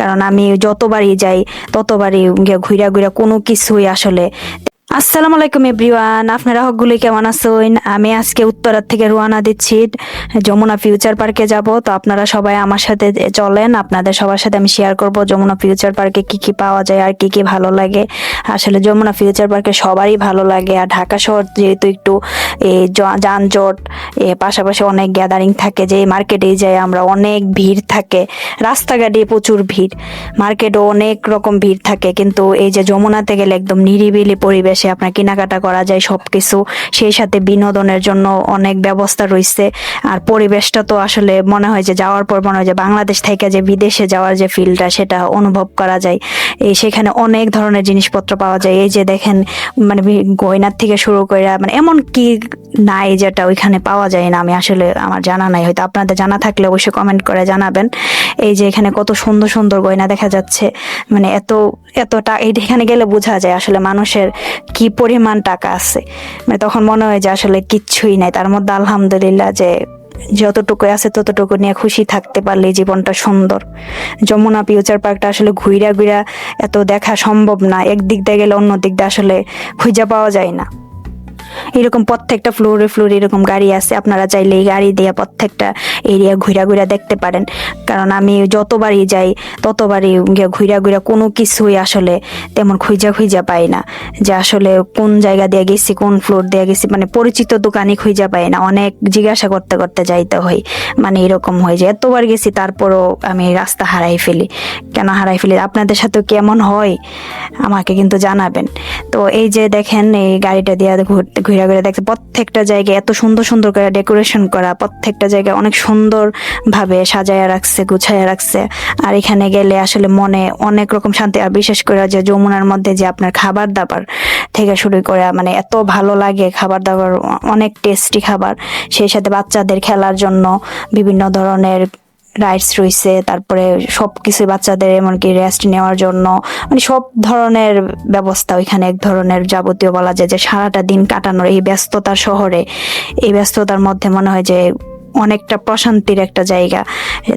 কারণ আমি যতবারই যাই ততবারই ঘুরা ঘুরা কোনো কিছুই আসলে আসসালামু আলাইকুম এভরিওয়ান, আপনারা হকগুলি কেমন আছেন? আমি আজকে উত্তরার থেকে রোয়ানা দিচ্ছি, যমুনা ফিউচার পার্কে যাব। তো আপনারা সবাই আমার সাথে চলেন, আপনাদের সবার সাথে আমি শেয়ার করব যমুনা ফিউচার পার্কে কি কি পাওয়া যায় আর কি কি ভালো লাগে। আসলে যমুনা ফিউচার পার্কে সবারই ভালো লাগে আর ঢাকা শহর যেহেতু একটু যানজট, এ, পাশাপাশি অনেক গ্যাদারিং থাকে যে মার্কেটে যাই আমরা অনেক ভিড় থাকে। রাস্তাঘাটে প্রচুর ভিড় মার্কেটও অনেক রকম ভিড় থাকে, কিন্তু এই যে যমুনাতে গেলে একদম নিরিবিলি পরিবেশে আপনার কেনাকাটা করা যায় সব কিছু সেই সাথে বিনোদনের জন্য অনেক ব্যবস্থা রয়েছে। আর পরিবেশটা তো আসলে মনে হয় যে যাওয়ার পর মনে হয় যে বাংলাদেশ থেকে যে বিদেশে যাওয়ার যে ফিলটা সেটা অনুভব করা যায়। এই সেখানে অনেক ধরনের জিনিসপত্র পাওয়া যায়। এই যে দেখেন মানে গয়নার থেকে শুরু করে মানে এমন কি নাই যেটা ওইখানে পাওয়া যায় না, আমি আসলে আমার জানা নাই। হয়তো আপনাদের জানা থাকলে অবশ্যই কমেন্ট করে জানাবেন। এই যে এখানে কত সুন্দর সুন্দর গয়না দেখা যাচ্ছে। মানে এত, এতটা এখানে গেলে বোঝা যায় আসলে মানুষের কি পরিমাণ টাকা আছে। মানে তখন মনে হয় যে আসলে কিচ্ছুই নাই। তার মধ্যে আলহামদুলিল্লাহ যে যতটুকু আছে ততটুকু নিয়ে খুশি থাকতে পারলে জীবনটা সুন্দর। যমুনা ফিউচার পার্কটা আসলে ঘুইরা ঘুইরা এত দেখা সম্ভব না। একদিক দিয়ে গেলে অন্য দিক দিয়ে আসলে খুঁজে পাওয়া যায় না। এরকম প্রত্যেকটা ফ্লোরে ফ্লোরে এরকম গাড়ি আছে। আপনারা চাইলে এই গাড়ি দিয়ে প্রত্যেকটা এরিয়া ঘুরা ঘুরা দেখতে পারেন। কারণ আমি যতবারই যাই, ততবারই ঘুরা ঘুরা কোনো কিছুই আসলে তেমন খুঁজা খুঁজা পাই না। যে আসলে কোন জায়গা দিয়ে গেছি, কোন ফ্লোর দিয়ে গেছি মানে পরিচিত দোকানই খুঁজা পাই না। অনেক জিজ্ঞাসা করতে করতে যাইতে হয় মানে এরকম হয়ে যায় এতবার গেছি, তারপরও আমি রাস্তা হারাই ফেলি। কেন হারাই ফেলি? আপনাদের সাথে কেমন হয়? আমাকে কিন্তু জানাবেন। তো এই যে দেখেন, এই গাড়িটা দিয়ে ঘুরতে ঘুরে ঘুরে দেখছে প্রত্যেকটা জায়গায় এত সুন্দর সুন্দর করে ডেকোরেশন করা, প্রত্যেকটা জায়গায় অনেক সুন্দর ভাবে সাজায়া রাখছে, গুছায়া রাখছে। আর এখানে গেলে আসলে মনে অনেক রকম শান্তি, আর বিশেষ করে যে যমুনার মধ্যে যে আপনার খাবার দাবার থেকে শুরু করে মানে এত ভালো লাগে খাবার দাবার অনেক টেস্টি খাবার। সেই সাথে বাচ্চাদের খেলার জন্য বিভিন্ন ধরনের রাইডস রয়েছে, তারপরে সব কিছু বাচ্চাদের এমনকি রেস্ট নেওয়ার জন্য মানে সব ধরনের ব্যবস্থা ওইখানে এক ধরনের যাবতীয় বলা যায় যে সারাটা দিন কাটানোর এই ব্যস্ততার শহরে। এই ব্যস্ততার মধ্যে মনে হয় যে অনেকটা প্রশান্তির একটা জায়গা।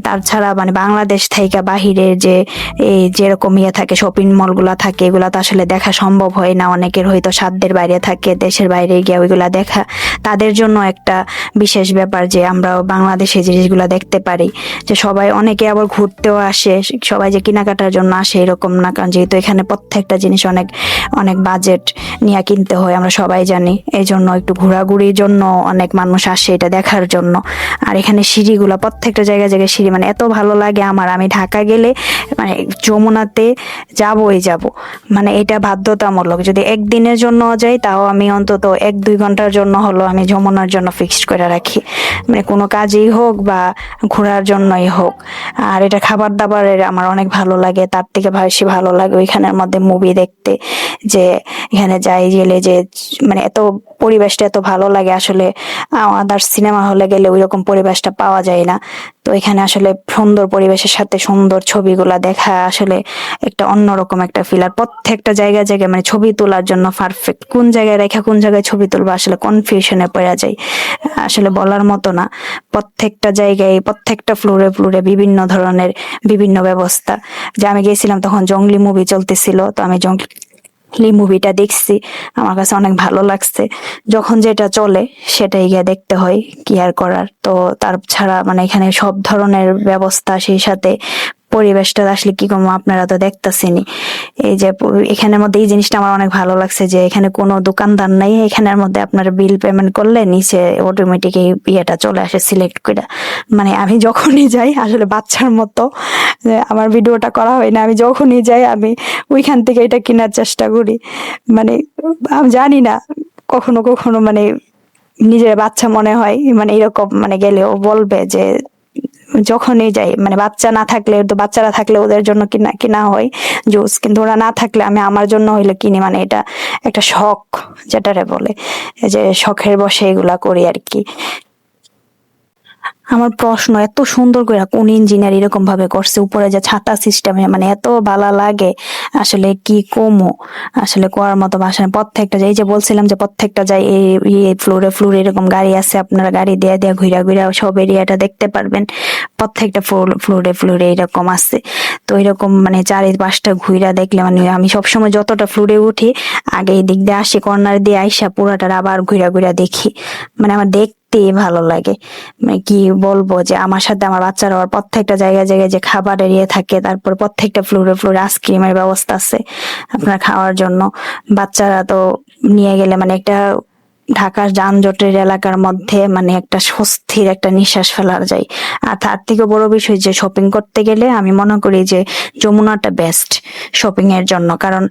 তাছাড়া মানে বাংলাদেশ থেকে বাহিরের যে, এই যেরকম ইয়ে থাকে শপিং মলগুলা থাকে এগুলা তো আসলে দেখা সম্ভব হয় না। অনেকের হয়তো সাধ্যের বাইরে থাকে, দেশের বাইরে গিয়ে ওইগুলা দেখা। তাদের জন্য একটা বিশেষ ব্যাপার যে, আমরা বাংলাদেশে জিনিসগুলা দেখতে পারি। যে সবাই অনেকে আবার ঘুরতেও আসে, সবাই যে কেনাকাটার জন্য আসে এরকম না। কারণ যেহেতু এখানে প্রত্যেকটা জিনিস অনেক অনেক বাজেট নিয়ে কিনতে হয়, আমরা সবাই জানি। এই জন্য একটু ঘোরাঘুরির জন্য অনেক মানুষ আসে এটা দেখার জন্য। আর এখানে সিঁড়িগুলো, প্রত্যেকটা জায়গায় জায়গায় সিঁড়ি মানে এত ভালো লাগে আমার। আমি ঢাকা গেলে মানে যমুনাতে যাবই যাব। মানে এটা বাধ্যতামূলক। যদি একদিনের জন্য যাই, তাও আমি অন্তত এক, দুই ঘণ্টার জন্য হলো আমি যমুনার জন্য ফিক্সড করে রাখি। মানে কোনো কাজেই হোক বা ঘোরার জন্যই হোক। আর এটা খাবার দাবারের আমার অনেক ভালো লাগে, তার থেকে বেশি ভালো লাগে ওইখানের মধ্যে মুভি দেখতে। যে এখানে যাই গেলে যে মানে এত পরিবেশটা এত ভালো লাগে আসলে আদার্স সিনেমা হলে গেলে ওই রকম পরিবেশটা পাওয়া যায় না। তো এখানে আসলে সুন্দর পরিবেশের সাথে সুন্দর ছবিগুলা দেখা আসলে একটা অন্যরকম একটা ফিল আর প্রত্যেকটা জায়গায় জায়গায় মানে ছবি তোলার জন্য পারফেক্ট কোন জায়গায় রেখা, কোন জায়গায় ছবি তুলবো আসলে কনফিউশনে পড়া যায় আসলে বলার মতো না। প্রত্যেকটা জায়গায়, প্রত্যেকটা ফ্লোরে ফ্লোরে বিভিন্ন ধরনের বিভিন্ন ব্যবস্থা। যে আমি গেছিলাম তখন জঙ্গলি মুভি চলতেছিল, তো আমি জঙ্গলি মুভিটা দেখছি, আমার কাছে অনেক ভালো লাগছে। যখন যেটা চলে, সেটাই গিয়ে দেখতে হয়, কি আর করার। তো তার ছাড়া মানে এখানে সব ধরনের ব্যবস্থা, সেই সাথে পরিবেশটা আসলে কি কম আপনারা তো দেখতেছেনই। এই যে এখানের মধ্যে এই জিনিসটা আমার অনেক ভালো লাগছে যে, এখানে কোনো দোকানদার নাই, এখানের মধ্যে আপনার বিল পেমেন্ট করলে নিচে অটোমেটিক এই ইয়েটা চলে আসে সিলেক্ট করে মানে আমি যখনই যাই, আসলে বাচ্চার মতো আমার ভিডিওটা করা হয় না, আমি যখনই যাই, আমি ওইখান থেকে এটা কেনার চেষ্টা করি। মানে আমি জানি না, কখনো কখনো মানে নিজের বাচ্চা মনে হয় মানে এরকম মানে গেলেও বলবে যে যখনই যাই মানে বাচ্চা না থাকলে, তো বাচ্চারা থাকলে ওদের জন্য কিনা কিনা হয় জুস কিন্তু ওরা না থাকলে আমি আমার জন্য হইলে কিনি মানে এটা একটা শখ, যেটারে বলে যে শখের বসে এগুলা করি আর কি। আমার প্রশ্ন এত সুন্দর করে কোন ইঞ্জিনিয়ার এরকম ভাবে করছে, উপরে যে ছাতা সিস্টেমে মানে এত ভালো লাগে, আসলে কি কমো? আসলে করার মতো নেই। প্রত্যেকটা এই যে বলছিলাম যে, প্রত্যেকটা যাই এই ফ্লোরে ফ্লোরে এরকম গাড়ি আছে, আপনারা গাড়ি দিয়ে দিয়ে, ঘুরা ঘুরা, সব এরিয়াটা দেখতে পারবেন। প্রত্যেকটা ফ্লোরে ফ্লোরে এরকম আছে। তো এরকম মানে চারিপাশটা ঘুরা দেখলে মানে আমি সবসময় যতটা ফ্লোরে উঠি, আগে এই দিক দিয়ে আসি, কর্নার দিয়ে আইসা পুরাটার আবার ঘুরা ঘুরা দেখি। মানে আমার দেখতে ভালো লাগে। মানে কি বলব যে আমার সাথে আমার বাচ্চারা আবার প্রত্যেকটা জায়গায় জায়গায় যে খাবারের ইয়ে থাকে, তারপর প্রত্যেকটা ফ্লোরে ফ্লোরে আইসক্রিমের ব্যবস্থা আছে আপনার খাওয়ার জন্য। বাচ্চারা তো নিয়ে গেলে মানে একটা ঢাকার যানজটের এলাকার মধ্যে মানে একটা স্বস্তির একটা নিঃশ্বাস ফেলার যায়। আর তার থেকে বড় বিষয় যে শপিং করতে গেলে আমি মনে করি যে যমুনাটা বেস্ট শপিং এর জন্য, কারণ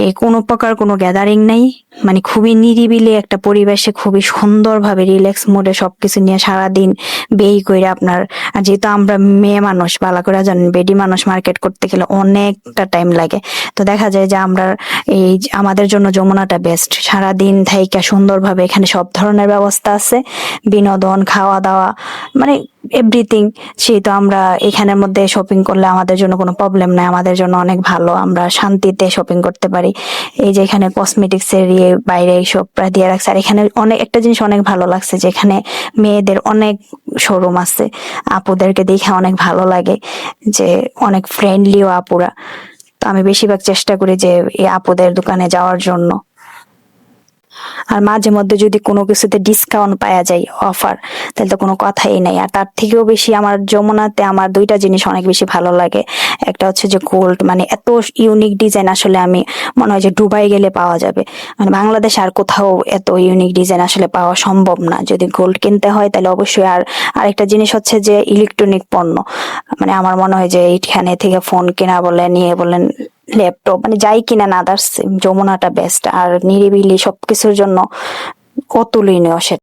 এই কোনো প্রকার কোনো গ্যাদারিং নেই। মানে খুবই নিরিবিলি একটা পরিবেশে খুবই সুন্দরভাবে রিল্যাক্স মোডে সবকিছু নিয়ে সারাদিন বেই করে আপনার যেহেতু আমরা মেয়ে মানুষ বালা করে জানেন বেডি মানুষ মার্কেট করতে গেলে অনেকটা টাইম লাগে। তো দেখা যায় যে আমরা এই আমাদের জন্য যমুনাটা বেস্ট সারাদিন থাইকা সুন্দরভাবে এখানে সব ধরনের ব্যবস্থা আছে। বিনোদন খাওয়া দাওয়া মানে এভরিথিং তো আমরা এখানের মধ্যে শপিং করলে আমাদের জন্য কোনো প্রবলেম নাই, আমাদের জন্য অনেক ভালো, আমরা শান্তিতে শপিং করতে পারি। এই যে এখানে কসমেটিক্স এর ইয়ে বাইরে এইসব দিয়ে রাখছে, আর এখানে অনেক, একটা জিনিস অনেক ভালো লাগছে যে এখানে মেয়েদের অনেক শোরুম আছে, আপুদেরকে দেখে অনেক ভালো লাগে, যে অনেক ফ্রেন্ডলিও আপুরা। তো আমি বেশিরভাগ চেষ্টা করি যে এই আপুদের দোকানে যাওয়ার জন্য। আর মাঝে মধ্যে যদি কোনো কিছুতে ডিসকাউন্ট পাওয়া যায় অফার তাহলে তো কোনো কথাই নেই। আর তার থেকেও বেশি আমার যমুনাতে আমার দুইটা জিনিস অনেক বেশি ভালো লাগে। একটা হচ্ছে যে গোল্ড মানে এত ইউনিক ডিজাইন আসলে আমি মনে হয় যে ডুবাই গেলে পাওয়া যাবে। মানে বাংলাদেশে আর কোথাও এত ইউনিক ডিজাইন আসলে পাওয়া সম্ভব না। যদি গোল্ড কিনতে হয়, তাহলে অবশ্যই আর আরেকটা জিনিস হচ্ছে যে ইলেকট্রনিক পণ্য। মানে আমার মনে হয় যে এইখানে থেকে ফোন কেনা বলে নিয়ে বলেন ল্যাপটপ মানে যাই কিনা না আদার্স যমুনাটা বেস্ট আর নিরিবিলি সবকিছুর জন্য অতুলনীয় সেটা।